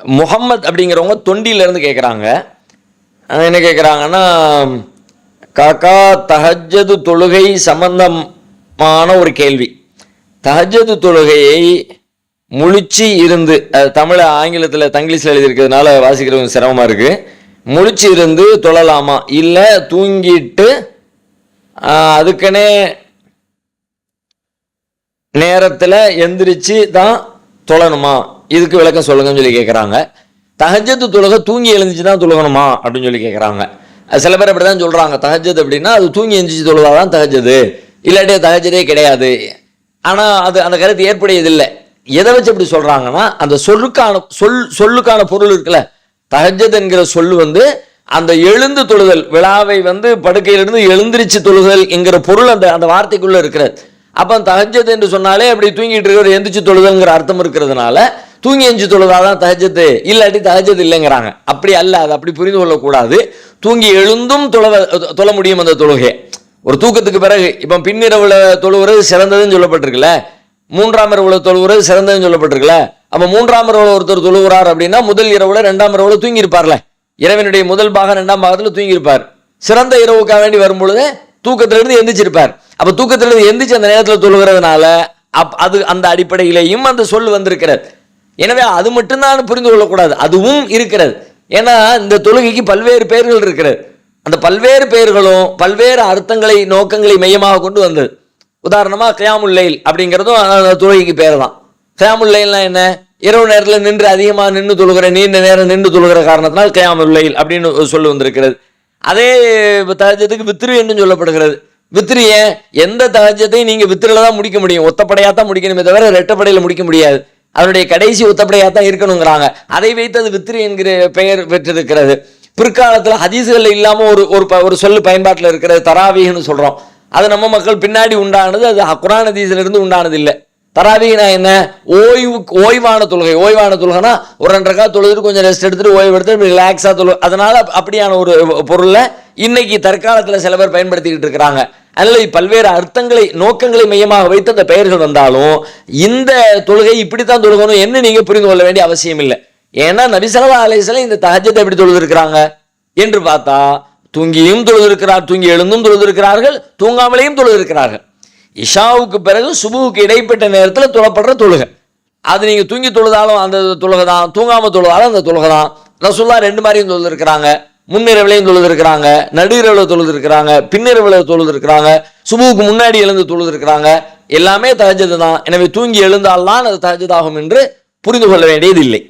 முகம்மது அப்படிங்கிறவங்க தொண்டியிலேருந்து கேட்குறாங்க என்ன கேட்குறாங்கன்னா காக்கா தஹஜது தொழுகை சம்பந்தமான ஒரு கேள்வி. தஹஜது தொழுகையை முழிச்சு இருந்து அது ஆங்கிலத்தில் தங்கிலீஷில் எழுதியிருக்கிறதுனால வாசிக்கிறது சிரமமாக இருக்குது முழிச்சு இருந்து தொழலாமா? இல்லை தூங்கிட்டு அதுக்குன்னே நேரத்தில் எந்திரிச்சு தான் தொழணுமா? இதுக்கு விளக்கம் சொல்லுங்கன்னு சொல்லி கேட்குறாங்க தஹஜத்து துலக தூங்கி எழுந்துச்சு தான் தொழுகணுமா அப்படின்னு சொல்லி கேட்குறாங்க சில பேர் அப்படி தான் சொல்கிறாங்க தஹஜத் அப்படின்னா அது தூங்கி எழுந்துச்சு தொழுதா தான் தகஜது இல்லாட்டி தகஜதே கிடையாது. ஆனால் அது அந்த கருத்து ஏற்புடையதில்லை. எதை வச்சு அப்படி சொல்கிறாங்கன்னா அந்த சொல்லுக்கான சொல் சொல்லுக்கான பொருள் இருக்குல்ல. தஹஜத் என்கிற சொல் வந்து அந்த எழுந்து தொழுதல் விழாவை வந்து படுக்கையிலிருந்து எழுந்திரிச்சு தொழுதல் என்கிற பொருள் அந்த அந்த வார்த்தைக்குள்ள இருக்கிறது. அப்போ தஹஜத் என்று சொன்னாலே அப்படி தூங்கிட்டு இருக்கிற எந்திரிச்சு தொழுதல்ங்கிற அர்த்தம் இருக்கிறதுனால தூங்கி எஞ்சி தொழுதாதான் தகஜத்து. இல்லாட்டி தஹஜத் இல்லைங்கிறாங்க. அப்படி அல்ல அது அப்படி புரிந்து கொள்ளக்கூடாது. தூங்கி எழுந்தும் தொழ தொழ முடியும் அந்த தொழுகை. ஒரு தூக்கத்துக்கு பிறகு இப்போ பின்னிரவுல தொழுவுறது சிறந்ததுன்னு சொல்லப்பட்டிருக்குல்ல? மூன்றாம் இரவுல தொழுவுறது சிறந்ததுன்னு சொல்லப்பட்டிருக்குல்ல? அப்போ மூன்றாம் இரவுல ஒருத்தர் தொழுகிறார் அப்படின்னா முதல் இரவுல ரெண்டாம் இரவுல தூங்கியிருப்பார்ல. இரவினுடைய முதல் பாகம் ரெண்டாம் பாகத்தில் தூங்கியிருப்பார். சிறந்த இரவுக்காக வேண்டி வரும் பொழுது தூக்கத்திலிருந்து எந்திரிச்சிருப்பார். அப்போ தூக்கத்திலிருந்து எந்திரிச்சு அந்த நேரத்தில் தொழுகிறதுனால அப் அது அந்த அடிப்படையிலேயும் அந்த சொல் வந்திருக்கிறது. எனவே அது மட்டும்தான் புரிந்து கொள்ளக்கூடாது. அதுவும் இருக்கிறது. ஏன்னா இந்த தொழுகைக்கு பல்வேறு பெயர்கள் இருக்கிறது. அந்த பல்வேறு பெயர்களும் பல்வேறு அர்த்தங்களை நோக்கங்களை மையமாக கொண்டு வந்தது. உதாரணமாக கியாமுல்லைல் அப்படிங்கிறதும் அந்த தொழுகைக்கு பேர் தான் கியாமுல்லைல்னா என்ன? இரவு நேரத்தில் நின்று அதிகமாக நின்று தொழுகிற நீண்ட நேரம் நின்று தொழுகிற காரணத்தினால் கியாமுல்லைல் அப்படின்னு சொல்லி வந்திருக்கிறது. அதே தகஜத்துக்கு வித்திரு என்று சொல்லப்படுகிறது. வித்திரு ஏன்? எந்த தகஜத்தையும் நீங்கள் வித்திரில தான் முடிக்க முடியும். ஒத்தப்படையாக தான் முடிக்கணுமே தவிர ரெட்டப்படையில் முடிக்க முடியாது. அதனுடைய கடைசி உத்தப்படையாக தான் இருக்கணுங்கிறாங்க. அதை வைத்து அது வித்திரி என்கிற பெயர் பெற்றிருக்கிறது. பிற்காலத்தில் ஹதீசுகள் இல்லாமல் ஒரு ஒரு ப- ஒரு சொல்லு பயன்பாட்டில் இருக்கிறது தராவீகன்னு சொல்கிறோம் அது நம்ம மக்கள் பின்னாடி உண்டானது அது குரான் ஹதீஸ்ல உண்டானது இல்லை தராவீனா என்ன? ஓய்வு ஓய்வான தொழுகை. ஓய்வான தொழுகைனா ஒரு ரெண்டரைக்கா தொழுதுட்டு கொஞ்சம் ரெஸ்ட் எடுத்துட்டு ஓய்வு எடுத்து ரிலாக்ஸாக தொழு. அதனால் அப்படியான ஒரு பொருளை இன்னைக்கு தற்காலத்தில் சில பேர் பயன்படுத்திக்கிட்டு இருக்கிறாங்க. அதனால பல்வேறு அர்த்தங்களை நோக்கங்களை மையமாக வைத்து அந்த பெயர்கள் வந்தாலும் இந்த தொழுகை இப்படித்தான் தொழுகணும் என்ன நீங்க புரிந்து கொள்ள வேண்டிய அவசியம் இல்லை. ஏன்னா நபிசல்லா அலைஹிஸ்ஸலாம் இந்த தஹஜத்தை எப்படி தொழுதிருக்கிறாங்க? என்று பார்த்தா தூங்கியும் தொழுதிருக்கிறார் தூங்கி எழுந்தும் தொழுதிருக்கிறார்கள் தூங்காமலேயும் தொழுதிருக்கிறார்கள். இஷாவுக்கு பிறகு சுபுவுக்கு இடைப்பட்ட நேரத்தில் தொழப்படுற தொழுகை. அது நீங்கள் தூங்கி தொழுதாலும் அந்த தொழுகை தான் தூங்காமல் தொழுதாலும் அந்த தொழுகை தான் ரசுல்லா ரெண்டு மாதிரியும் தொழுதிருக்கிறாங்க. முன்னிரவிலையும் தொழுதிருக்கிறாங்க நடுஇரவில் தொழுதிருக்கிறாங்க பின்னிரவில் தொழுதுருக்கிறாங்க சுபுவுக்கு முன்னாடி எழுந்து தொழுதிருக்கிறாங்க எல்லாமே தகஜது தான். எனவே தூங்கி எழுந்தால்தான் அது தகஜதாகும் என்று புரிந்து கொள்ள வேண்டியது இல்லை